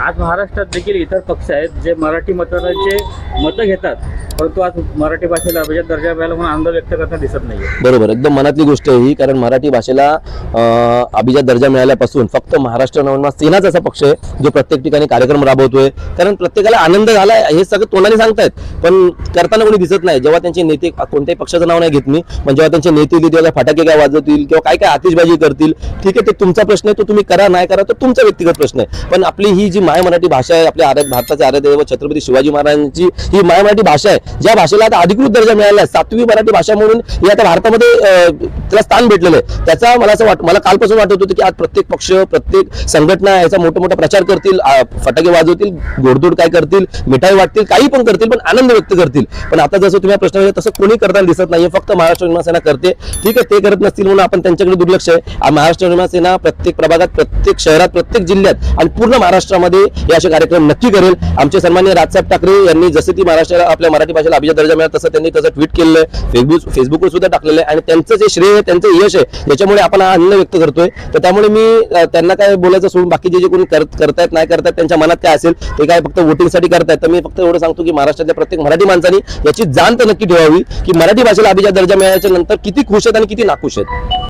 आज महाराष्ट्रात देखील इतर पक्ष आहेत जे मराठी मतदारांचे मतं घेतात. परंतु आज मराठी भाषेला अभिजात दर्जा मिळाला म्हणून आनंद व्यक्त करताना दिसत नाही बरोबर एकदम मनातली गोष्ट आहे ही कारण मराठी भाषेला अभिजात दर्जा मिळाल्यापासून फक्त महाराष्ट्र नवनिर्माण सेनाच असा पक्ष आहे जो प्रत्येक ठिकाणी कार्यक्रम राबवतोय. कारण प्रत्येकाला आनंद झाला हे सगळं तोंडाने सांगतायत. पण करताना कोणी दिसत नाही. जेव्हा त्यांचे नेते कोणत्याही पक्षाचं नाव नाही घेत मी पण जेव्हा त्यांचे नेते तेव्हा फटाके काय वाजवतील किंवा काय काय आतिषबाजी करतील ठीक आहे ते तुमचा प्रश्न आहे तो तुम्ही करा नाही करा तो तुमचा व्यक्तिगत प्रश्न आहे. पण आपली ही जी माय मराठी भाषा आहे आपल्या आर्य भारताचे आराध्य छत्रपती शिवाजी महाराजांची ही माय मराठी भाषा आहे ज्या भाषेला आता अधिकृत दर्जा मिळाला आहे सातवी मराठी भाषा म्हणून ही आता भारतामध्ये त्याला स्थान भेटलेलं आहे. त्याचा मला असं वाट मला कालपासून वाटत होतं की आज प्रत्येक पक्ष प्रत्येक संघटना याचा मोठा मोठा प्रचार करतील फटाके वाजवतील गोडधोड काय करतील मिठाई वाटतील काही पण करतील पण आनंद व्यक्त करतील. पण आता जसं तुम्ही प्रश्न तसं कोणी करताना दिसत नाहीये. फक्त महाराष्ट्र विमासेना करते. ठीक आहे ते करत नसतील म्हणून आपण त्यांच्याकडे दुर्लक्ष आहे. महाराष्ट्र निर्माण प्रत्येक प्रभागात प्रत्येक शहरात प्रत्येक जिल्ह्यात आणि पूर्ण महाराष्ट्रामध्ये हे असे कार्यक्रम नक्की करेल. आमचे सन्मान्य राजसाहेब ठाकरे यांनी जसे ती महाराष्ट्राला आपल्या मराठी भाषेला अभिजात दर्जा मिळाला तसं त्यांनी तसं ट्विट केलेलं आहे. फेसबुक फेसबुकवर सुद्धा टाकलेलं आहे. आणि त्यांचं जे श्रेय आहे त्यांचं यश आहे याच्यामुळे आपण हा आनंद व्यक्त करतोय. तर त्यामुळे मी त्यांना काय बोलायचं सोडून बाकीचे जे कोणी करतायत नाही करतायत त्यांच्या मनात काय असेल ते काय फक्त वोटिंगसाठी करतायत. तर मी फक्त एवढं सांगतो की महाराष्ट्रातल्या प्रत्येक मराठी माणसांनी याची जाण तर नक्की ठेवावी की मराठी भाषेला अभिजात दर्जा मिळाल्याच्या नंतर किती खुश आहेत आणि किती नाखुश आहेत.